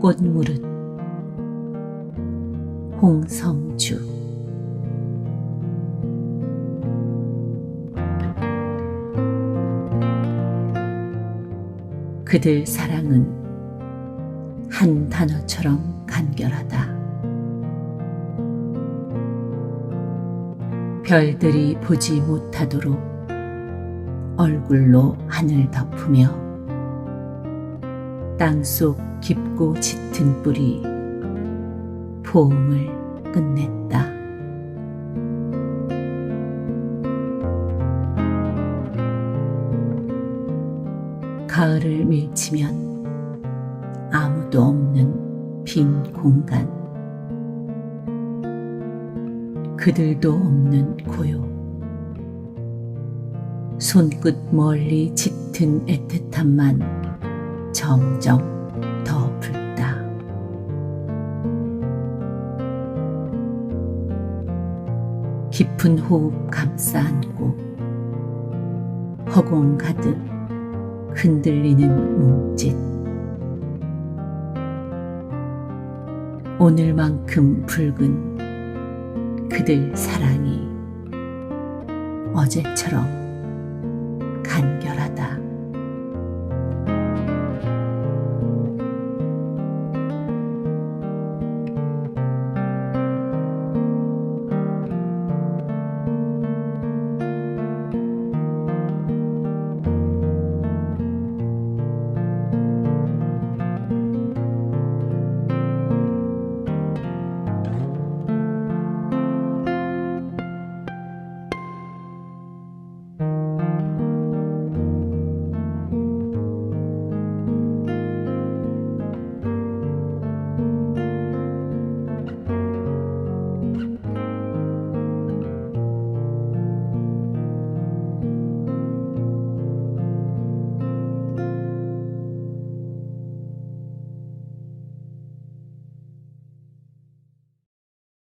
꽃 무릇 홍성주 그들 사랑은 한 단어처럼 간결하다. 별들이 보지 못하도록 얼굴로 하늘 덮으며 땅속 깊고 짙은 뿔이 포옹을 끝냈다. 가을을 밀치면 아무도 없는 빈 공간. 그들도 없는 고요. 손끝 멀리 짙은 애틋함만 점점 깊은 호흡 감싸 안고 허공 가득 흔들리는 몸짓. 오늘만큼 붉은 그들 사랑이 어제처럼